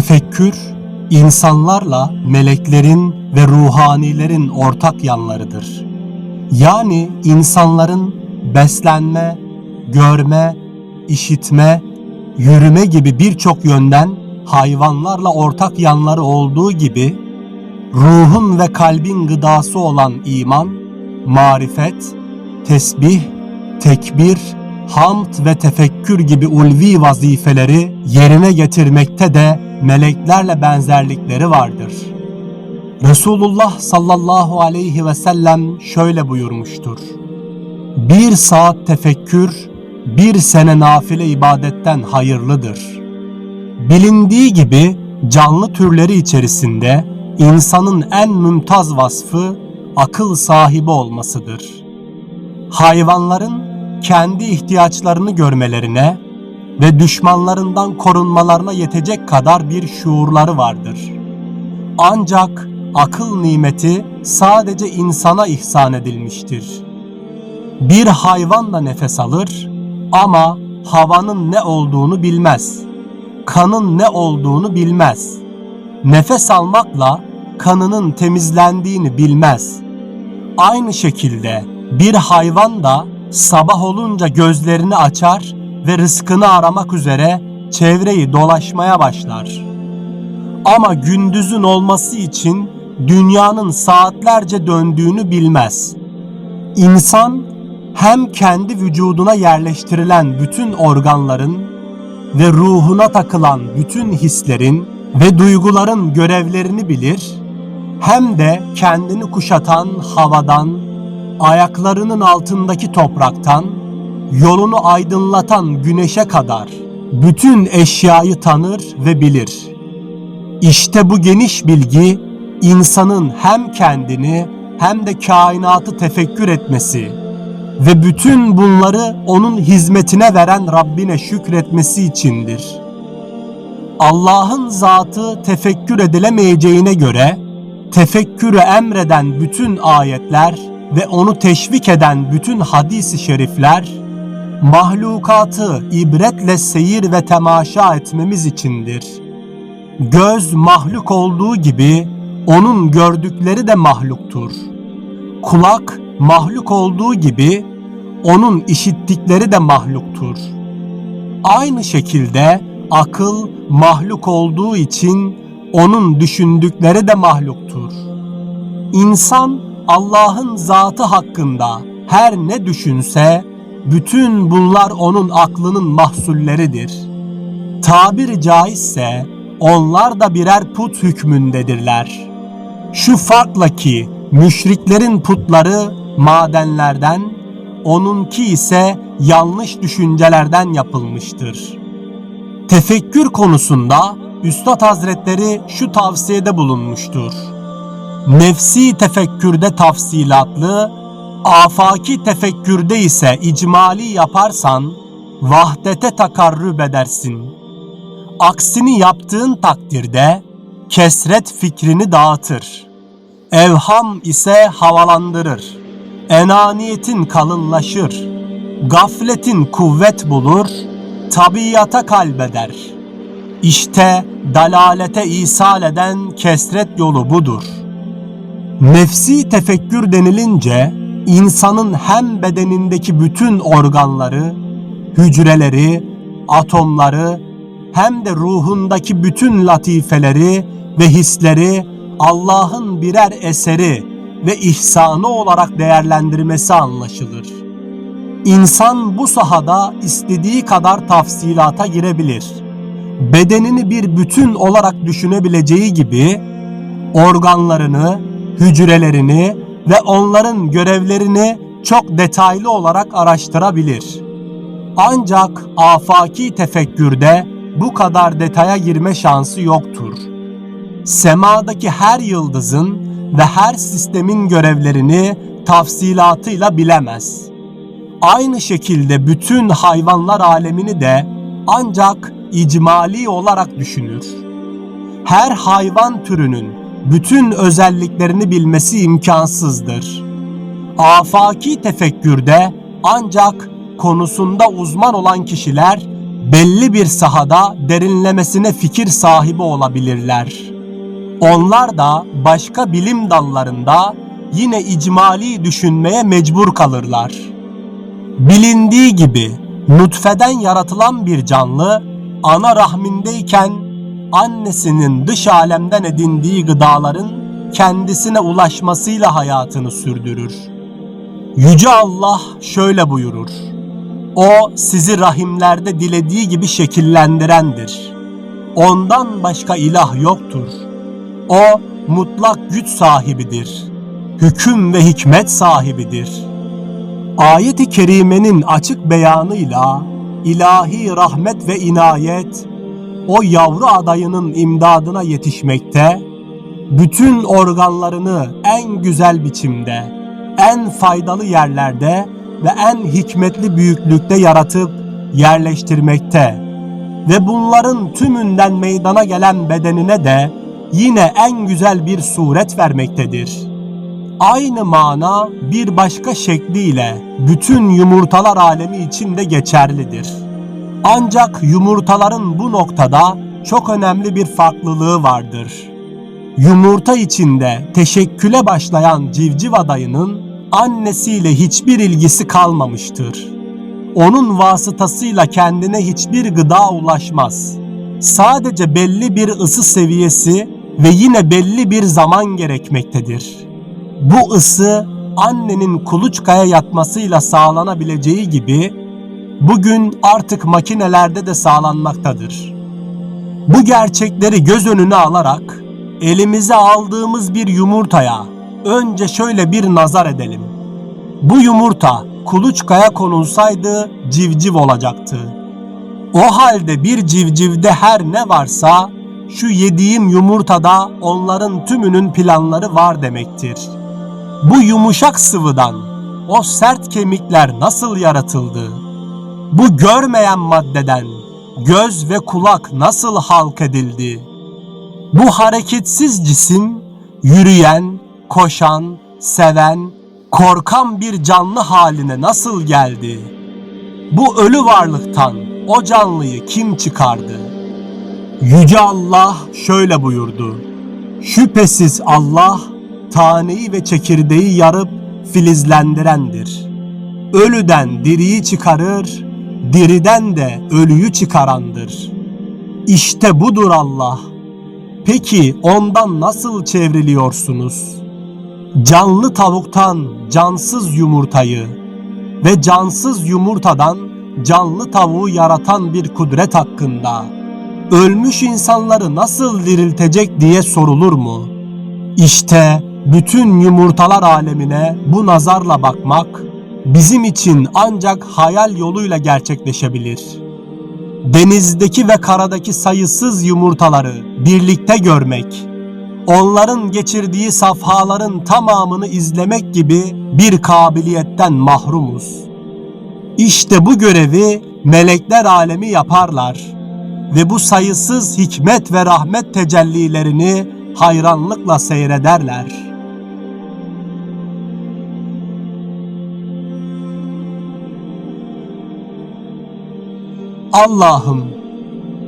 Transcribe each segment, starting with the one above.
Tefekkür, insanlarla meleklerin ve ruhanilerin ortak yanlarıdır. Yani insanların beslenme, görme, işitme, yürüme gibi birçok yönden hayvanlarla ortak yanları olduğu gibi ruhun ve kalbin gıdası olan iman, marifet, tesbih, tekbir, hamd ve tefekkür gibi ulvi vazifeleri yerine getirmekte de meleklerle benzerlikleri vardır. Resulullah sallallahu aleyhi ve sellem şöyle buyurmuştur. Bir saat tefekkür, bir sene nafile ibadetten hayırlıdır. Bilindiği gibi canlı türleri içerisinde insanın en mümtaz vasfı akıl sahibi olmasıdır. Hayvanların kendi ihtiyaçlarını görmelerine ve düşmanlarından korunmalarına yetecek kadar bir şuurları vardır. Ancak akıl nimeti sadece insana ihsan edilmiştir. Bir hayvan da nefes alır ama havanın ne olduğunu bilmez. Kanın ne olduğunu bilmez. Nefes almakla kanının temizlendiğini bilmez. Aynı şekilde bir hayvan da sabah olunca gözlerini açar ve rızkını aramak üzere çevreyi dolaşmaya başlar. Ama gündüzün olması için dünyanın saatlerce döndüğünü bilmez. İnsan hem kendi vücuduna yerleştirilen bütün organların ve ruhuna takılan bütün hislerin ve duyguların görevlerini bilir, hem de kendini kuşatan havadan, ayaklarının altındaki topraktan, yolunu aydınlatan güneşe kadar bütün eşyayı tanır ve bilir. İşte bu geniş bilgi insanın hem kendini hem de kainatı tefekkür etmesi ve bütün bunları onun hizmetine veren Rabbine şükretmesi içindir. Allah'ın zatı tefekkür edilemeyeceğine göre tefekkürü emreden bütün ayetler ve onu teşvik eden bütün hadis-i şerifler mahlukatı ibretle seyir ve temaşa etmemiz içindir. Göz mahluk olduğu gibi onun gördükleri de mahluktur. Kulak mahluk olduğu gibi onun işittikleri de mahluktur. Aynı şekilde akıl mahluk olduğu için onun düşündükleri de mahluktur. İnsan Allah'ın zatı hakkında her ne düşünse bütün bunlar onun aklının mahsulleridir. Tabiri caizse onlar da birer put hükmündedirler. Şu farkla ki müşriklerin putları madenlerden, onunki ise yanlış düşüncelerden yapılmıştır. Tefekkür konusunda Üstad Hazretleri şu tavsiyede bulunmuştur. Nefsi tefekkürde tafsilatlı, afaki tefekkürde ise icmali yaparsan vahdete takarrüb edersin. Aksini yaptığın takdirde kesret fikrini dağıtır. Evham ise havalandırır. Enaniyetin kalınlaşır. Gafletin kuvvet bulur. Tabiata kalbeder. İşte dalalete isal eden kesret yolu budur. Nefsi tefekkür denilince insanın hem bedenindeki bütün organları, hücreleri, atomları hem de ruhundaki bütün latifeleri ve hisleri Allah'ın birer eseri ve ihsanı olarak değerlendirmesi anlaşılır. İnsan bu sahada istediği kadar tafsilata girebilir. Bedenini bir bütün olarak düşünebileceği gibi organlarını, hücrelerini ve onların görevlerini çok detaylı olarak araştırabilir. Ancak afaki tefekkürde bu kadar detaya girme şansı yoktur. Semadaki her yıldızın ve her sistemin görevlerini tafsilatıyla bilemez. Aynı şekilde bütün hayvanlar alemini de ancak icmali olarak düşünür. Her hayvan türünün bütün özelliklerini bilmesi imkansızdır. Afaki tefekkürde ancak konusunda uzman olan kişiler belli bir sahada derinlemesine fikir sahibi olabilirler. Onlar da başka bilim dallarında yine icmali düşünmeye mecbur kalırlar. Bilindiği gibi nutfeden yaratılan bir canlı ana rahmindeyken annesinin dış alemden edindiği gıdaların kendisine ulaşmasıyla hayatını sürdürür. Yüce Allah şöyle buyurur. O sizi rahimlerde dilediği gibi şekillendirendir. Ondan başka ilah yoktur. O mutlak güç sahibidir. Hüküm ve hikmet sahibidir. Ayet-i kerimenin açık beyanıyla ilahi rahmet ve inayet o yavru adayının imdadına yetişmekte, bütün organlarını en güzel biçimde, en faydalı yerlerde ve en hikmetli büyüklükte yaratıp yerleştirmekte ve bunların tümünden meydana gelen bedenine de yine en güzel bir suret vermektedir. Aynı mana bir başka şekliyle bütün yumurtalar alemi için de geçerlidir. Ancak yumurtaların bu noktada çok önemli bir farklılığı vardır. Yumurta içinde teşekküle başlayan civciv adayının annesiyle hiçbir ilgisi kalmamıştır. Onun vasıtasıyla kendine hiçbir gıda ulaşmaz. Sadece belli bir ısı seviyesi ve yine belli bir zaman gerekmektedir. Bu ısı annenin kuluçkaya yatmasıyla sağlanabileceği gibi bugün artık makinelerde de sağlanmaktadır. Bu gerçekleri göz önüne alarak elimize aldığımız bir yumurtaya önce şöyle bir nazar edelim. Bu yumurta kuluçkaya konulsaydı civciv olacaktı. O halde bir civcivde her ne varsa şu yediğim yumurtada onların tümünün planları var demektir. Bu yumuşak sıvıdan o sert kemikler nasıl yaratıldı? Bu görmeyen maddeden göz ve kulak nasıl halk edildi? Bu hareketsiz cisim yürüyen, koşan, seven, korkan bir canlı haline nasıl geldi? Bu ölü varlıktan o canlıyı kim çıkardı? Yüce Allah şöyle buyurdu. Şüphesiz Allah taneyi ve çekirdeği yarıp filizlendirendir. Ölüden diriyi çıkarır, diriden de ölüyü çıkarandır. İşte budur Allah. Peki ondan nasıl çevriliyorsunuz? Canlı tavuktan cansız yumurtayı ve cansız yumurtadan canlı tavuğu yaratan bir kudret hakkında ölmüş insanları nasıl diriltecek diye sorulur mu? İşte bütün yumurtalar alemine bu nazarla bakmak bizim için ancak hayal yoluyla gerçekleşebilir. Denizdeki ve karadaki sayısız yumurtaları birlikte görmek, onların geçirdiği safhaların tamamını izlemek gibi bir kabiliyetten mahrumuz. İşte bu görevi melekler alemi yaparlar ve bu sayısız hikmet ve rahmet tecellilerini hayranlıkla seyrederler.'' Allah'ım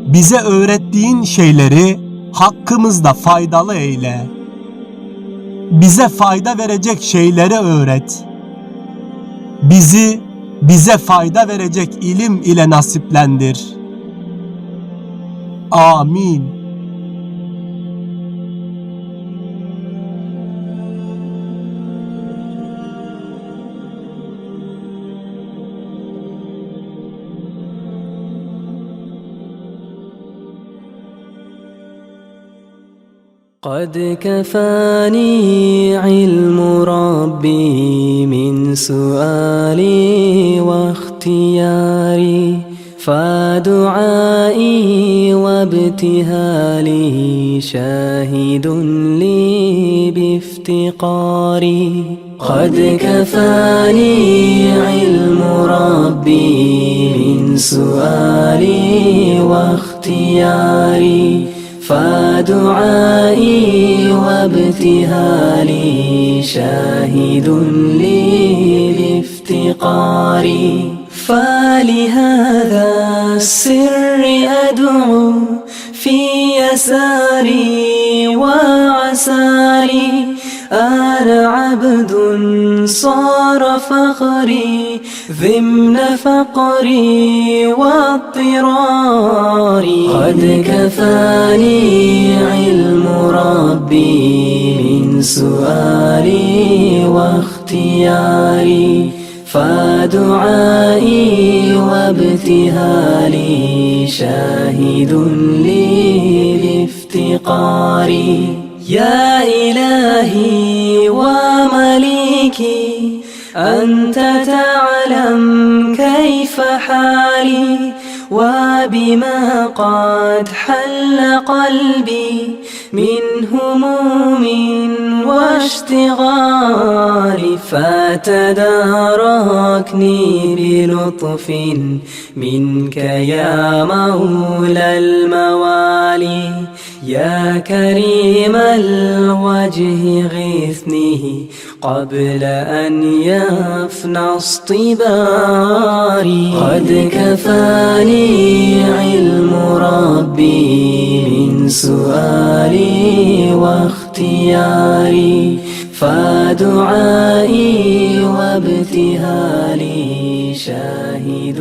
bize öğrettiğin şeyleri hakkımızda faydalı eyle. Bize fayda verecek şeyleri öğret. Bizi bize fayda verecek ilim ile nasiplendir. Amin. قد كفاني علم ربي من سؤالي واختياري فدعائي وابتهالي شاهد لي بافتقاري. قد كفاني علم ربي من سؤالي واختياري. فدعائي وابتهالي شاهد لي بافتقاري فلهذا السر أدعو في يساري وعساري. أنا عبد صار فخري ضمن فقري واضطراري. قد كفاني علم ربي من سؤالي واختياري. فدعائي وابتهالي شاهد لي بافتقاري يا إلهي ومليكي أنت تعلم كيف حالي وبما قد حل قلبي. من هموم واشتغال فتداركني بلطف منك يا مولى الموالي يا كريم الوجه غثني قبل أن يفنى اصطباري. قد كفاني علم ربي من سؤالي. واختياري فدعائي وابتهالي شاهد